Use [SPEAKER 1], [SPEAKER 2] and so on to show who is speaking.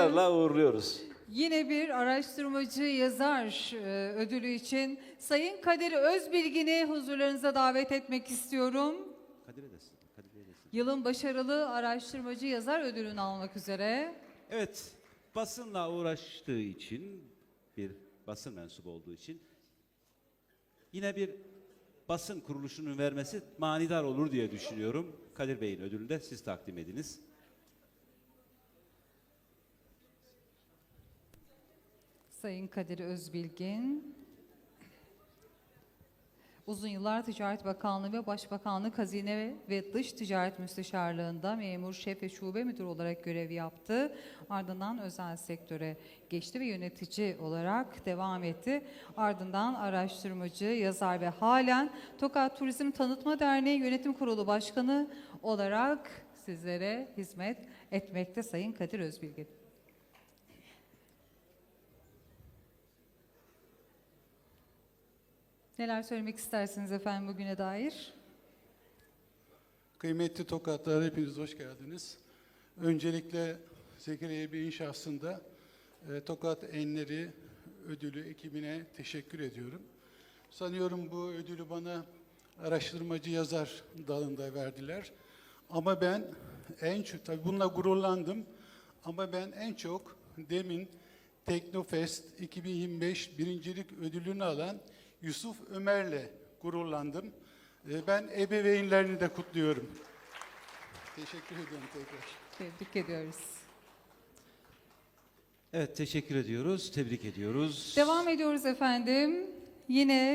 [SPEAKER 1] alkışlarla uğurluyoruz.
[SPEAKER 2] Yine bir araştırmacı yazar e, ödülü için Sayın Kadir Özbilgin'i huzurlarınıza davet etmek istiyorum.
[SPEAKER 3] Kadir'e desin. Kadir'e desin.
[SPEAKER 2] Yılın başarılı araştırmacı yazar ödülünü almak üzere.
[SPEAKER 3] Evet, basınla uğraştığı için, bir basın mensubu olduğu için yine bir basın kuruluşunun vermesi manidar olur diye düşünüyorum. Kadir Bey'in ödülünü de siz takdim ediniz.
[SPEAKER 2] Sayın Kadir Özbilgin. Uzun yıllar Ticaret Bakanlığı ve Başbakanlık Hazine ve Dış Ticaret Müsteşarlığında memur, şef ve şube müdürü olarak görev yaptı. Ardından özel sektöre geçti ve yönetici olarak devam etti. Ardından araştırmacı, yazar ve halen Tokat Turizm Tanıtma Derneği Yönetim Kurulu Başkanı olarak sizlere hizmet etmekte Sayın Kadir Özbilgin. Neler söylemek istersiniz efendim bugüne dair?
[SPEAKER 4] Kıymetli Tokatlar hepiniz hoş geldiniz. Öncelikle Zekeriya Bey'in şahsında e, Tokat Enleri ödülü ekibine teşekkür ediyorum. Sanıyorum bu ödülü bana araştırmacı yazar dalında verdiler. Ama ben en çok, tabii bununla gururlandım. Ama ben en çok demin Teknofest 2025 birincilik ödülünü alan Yusuf Ömer'le gururlandım. E, Ben ebeveynlerini de kutluyorum. Teşekkür ediyorum tekrar.
[SPEAKER 2] Tebrik ediyoruz.
[SPEAKER 3] Evet, teşekkür ediyoruz, tebrik ediyoruz.
[SPEAKER 2] Devam ediyoruz efendim. Yine